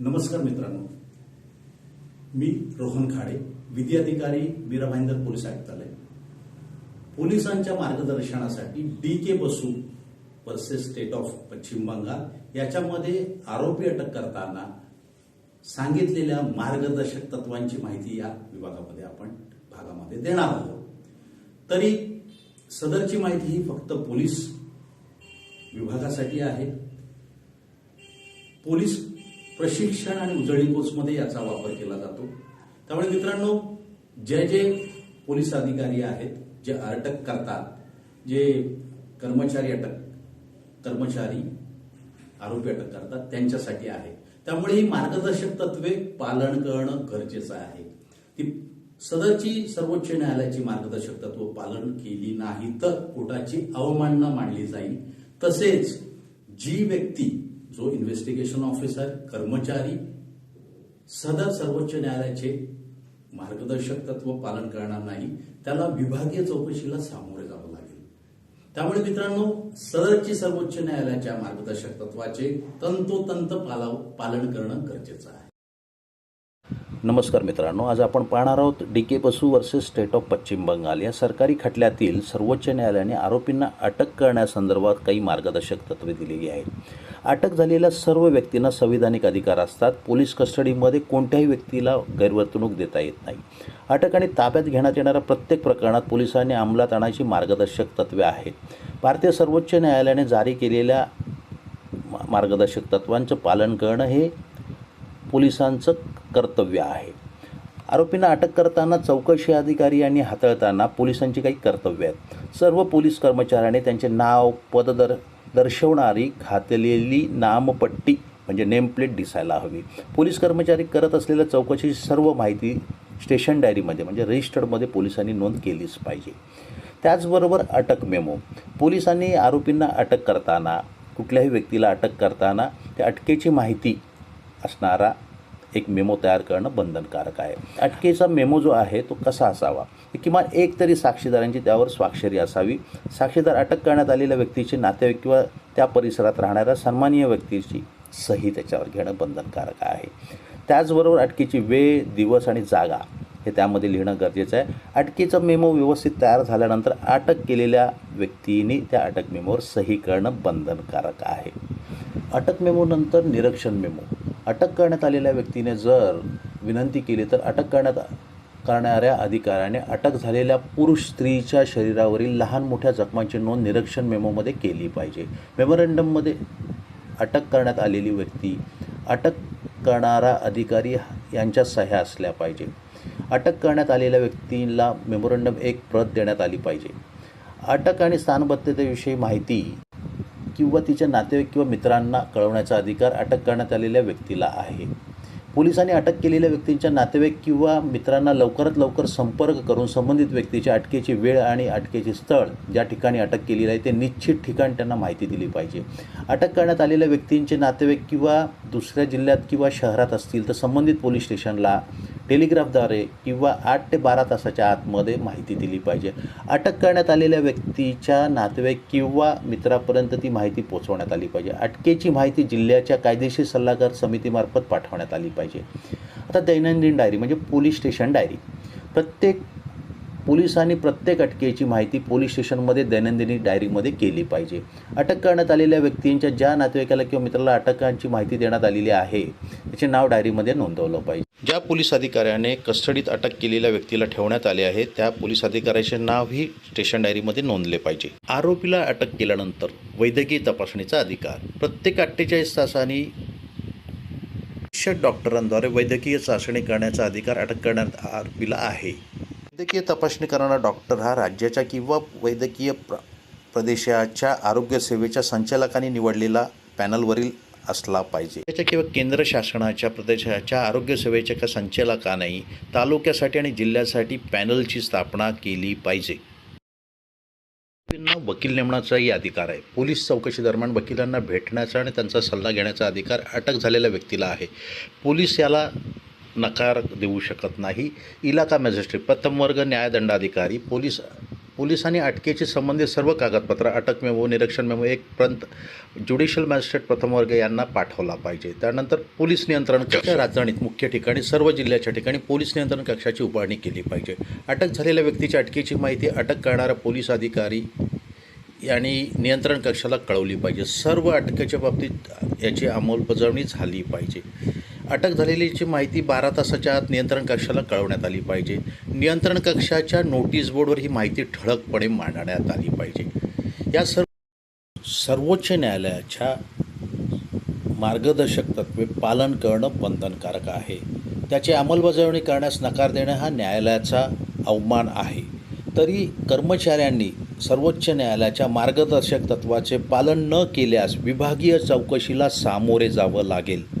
नमस्कार मित्रांनो. मी रोहन खाडे विधी अधिकारी मीरा भाईंदर पोलीस आयुक्तालय. पोलिसांच्या मार्गदर्शनासाठी डी के बसू वर्सेस स्टेट ऑफ पश्चिम बंगाल याच्यामध्ये आरोपी अटक करताना सांगितलेल्या मार्गदर्शक तत्वांची माहिती या विभागामध्ये आपण भागामध्ये देणार आहोत. तरी सदरची माहिती ही फक्त पोलीस विभागासाठी आहे. पोलीस प्रशिक्षण आणि उजळणी कोर्समध्ये याचा वापर केला जातो. त्यामुळे मित्रांनो जे जे पोलीस अधिकारी आहेत जे अटक करतात जे कर्मचारी अटक कर्मचारी आरोपी अटक करतात त्यांच्यासाठी आहे. त्यामुळे ही मार्गदर्शक तत्वे पालन करणं गरजेचं आहे. ती सदरची सर्वोच्च न्यायालयाची मार्गदर्शक तत्व पालन केली नाही तर कोर्टाची अवमानना मानली जाईल. तसेच जी व्यक्ती जो इन्व्हेस्टिगेशन ऑफिसर कर्मचारी सदर सर्वोच्च न्यायालयाचे मार्गदर्शक तत्व पालन करणार नाही त्याला विभागीय चौकशीला सामोरे जावं लागेल. त्यामुळे मित्रांनो सदरची सर्वोच्च न्यायालयाच्या मार्गदर्शक तत्वाचे तंतोतंत पालन करणं गरजेचं आहे. नमस्कार मित्रांनो आज आपण पाहणार आहोत डी के बसू वर्सेस स्टेट ऑफ पश्चिम बंगाल. या सरकारी खटल्यातील सर्वोच्च न्यायालयाने आरोपींना अटक करण्यासंदर्भात काही मार्गदर्शक तत्वे दिलेली आहेत. अटक झालेल्या सर्व व्यक्तींना संविधानिक अधिकार असतात. पोलीस कस्टडीमध्ये कोणत्याही व्यक्तीला गैरवर्तणूक देता येत नाही. अटक आणि ताब्यात घेण्यात येणाऱ्या प्रत्येक प्रकरणात पोलिसांनी अंमलात आणायची मार्गदर्शक तत्वे आहेत. भारतीय सर्वोच्च न्यायालयाने जारी केलेल्या मार्गदर्शक तत्वांचं पालन करणं हे पोलिसांचं कर्तव्य आहे. आरोपींना अटक करताना चौकशी अधिकारी आणि हाताळताना पोलिसांची काही कर्तव्य आहेत. सर्व पोलीस कर्मचाऱ्यांनी त्यांचे नाव पददर दर्शवणारी घातलेली नामपट्टी म्हणजे नेमप्लेट दिसायला हवी. पोलीस कर्मचारी करत असलेल्या चौकशीची सर्व माहिती स्टेशन डायरीमध्ये म्हणजे रजिस्टर्डमध्ये पोलिसांनी नोंद केलीच पाहिजे. त्याचबरोबर अटक मेमो. पोलिसांनी आरोपींना अटक करताना कुठल्याही व्यक्तीला अटक करताना त्या अटकेची माहिती असणारा एक मेमो तयार करणं बंधनकारक आहे. अटकेचा मेमो जो आहे तो कसा असावा? किमान एक तरी साक्षीदारांची त्यावर स्वाक्षरी असावी. साक्षीदार अटक करण्यात आलेल्या व्यक्तीची नातेवाईक किंवा त्या परिसरात राहणाऱ्या सन्मानीय व्यक्तीची सही त्याच्यावर घेणं बंधनकारक आहे. त्याचबरोबर अटकेची वेळ दिवस आणि जागा हे त्यामध्ये लिहिणं गरजेचं आहे. अटकेचा मेमो व्यवस्थित तयार झाल्यानंतर अटक केलेल्या व्यक्तीने त्या अटक मेमोवर सही करणं बंधनकारक आहे. अटक मेमोनंतर निरीक्षण मेमो. अटक करण्यात आलेल्या व्यक्तीने जर विनंती केली तर अटक करण्यात करणाऱ्या अधिकाऱ्याने अटक झालेल्या पुरुष स्त्रीच्या शरीरावरील लहान मोठ्या जखमांची नोंद निरीक्षण मेमोमध्ये केली पाहिजे. मेमोरंडममध्ये अटक करण्यात आलेली व्यक्ती अटक करणारा अधिकारी यांच्या सह्या असल्या पाहिजे. अटक करण्यात आलेल्या व्यक्तीला मेमोरंडम एक प्रत देण्यात आली पाहिजे. अटक आणि स्थानबद्धतेविषयी माहिती किंवा तिच्या नातेवाईक किंवा मित्रांना कळवण्याचा अधिकार अटक करण्यात आलेल्या व्यक्तीला आहे. पोलिसांनी अटक केलेल्या व्यक्तींच्या नातेवाईक किंवा मित्रांना लवकरात लवकर संपर्क करून संबंधित व्यक्तीच्या अटकेची वेळ आणि अटकेचे स्थळ ज्या ठिकाणी अटक केलेली आहे ते निश्चित ठिकाण त्यांना माहिती दिली पाहिजे. अटक करण्यात आलेल्या व्यक्तींचे नातेवाईक किंवा दुसऱ्या जिल्ह्यात किंवा शहरात असतील तर संबंधित पोलीस स्टेशनला टेलिग्राफद्वारे किंवा आठ ते बारा तासाच्या आतमध्ये माहिती दिली पाहिजे. अटक करण्यात आलेल्या व्यक्तीच्या नातेवाईक किंवा मित्रापर्यंत ती माहिती पोचवण्यात आली पाहिजे. अटकेची माहिती जिल्ह्याच्या कायदेशीर सल्लागार समितीमार्फत पाठवण्यात आली पाहिजे. आता दैनंदिन डायरी म्हणजे पोलीस स्टेशन डायरी. प्रत्येक पोलिसांनी प्रत्येक अटकेची माहिती पोलीस स्टेशनमध्ये दैनंदिनी डायरीमध्ये केली पाहिजे. अटक करण्यात आलेल्या व्यक्तींच्या ज्या नातेवाईकाला किंवा मित्राला अटकांची माहिती देण्यात आलेली आहे त्याचे नाव डायरीमध्ये नोंदवलं पाहिजे. ज्या पोलीस अधिकाऱ्याने कस्टडीत अटक केलेल्या व्यक्तीला ठेवण्यात आले आहे त्या पोलीस अधिकाऱ्याचे नावही स्टेशन डायरीमध्ये नोंदले पाहिजे. आरोपीला अटक केल्यानंतर वैद्यकीय तपासणीचा अधिकार. प्रत्येक अठ्ठेचाळीस तासांनी डॉक्टरांद्वारे वैद्यकीय चाचणी करण्याचा अधिकार अटक करण्यात आरोपीला आहे. वैद्यकीय तपासणी करणारा डॉक्टर हा राज्याच्या किंवा वैद्यकीय प्र प्रदेशाच्या आरोग्यसेवेच्या संचालकाने संचालकांनी निवडलेला पॅनलवरील असला पाहिजे. त्याच्या किंवा केंद्र शासनाच्या प्रदेशाच्या आरोग्यसेवेच्या का संचालकांनी तालुक्यासाठी आणि जिल्ह्यासाठी पॅनलची स्थापना केली पाहिजे. त्यांना वकील नेमण्याचाही अधिकार आहे. पोलीस चौकशी दरम्यान वकिलांना भेटण्याचा आणि त्यांचा सल्ला घेण्याचा अधिकार अटक झालेल्या व्यक्तीला आहे. पोलीस याला नकार देऊ शकत नाही. इलाका मॅजिस्ट्रेट प्रथम वर्ग न्यायदंडाधिकारी पोलीस पोलिसांनी अटकेशी संबंधित सर्व कागदपत्र अटक मेमो निरीक्षण मेमो एक प्रंत ज्युडिशियल मॅजिस्ट्रेट प्रथम वर्ग यांना पाठवला पाहिजे. त्यानंतर पोलीस नियंत्रण कक्ष राजधानीत मुख्य ठिकाणी सर्व जिल्ह्याच्या ठिकाणी पोलीस नियंत्रण कक्षाची उभारणी केली पाहिजे. अटक झालेल्या व्यक्तीच्या अटकेची माहिती अटक करणारा पोलीस अधिकारी यांनी नियंत्रण कक्षाला कळवली पाहिजे. सर्व अटकेच्या बाबतीत याची अंमलबजावणी झाली पाहिजे. अटक झालेलीची माहिती बारा तासाच्या आत नियंत्रण कक्षाला कळवण्यात आली पाहिजे. नियंत्रण कक्षाच्या नोटीस बोर्डवर ही माहिती ठळकपणे मांडण्यात आली पाहिजे. या सर्व सर्वोच्च न्यायालयाच्या मार्गदर्शक तत्वे पालन करणं बंधनकारक आहे. त्याची अंमलबजावणी करण्यास नकार देणं हा न्यायालयाचा अवमान आहे. तरी कर्मचाऱ्यांनी सर्वोच्च न्यायालयाच्या मार्गदर्शक तत्वाचे पालन न केल्यास विभागीय चौकशीला सामोरे जावं लागेल.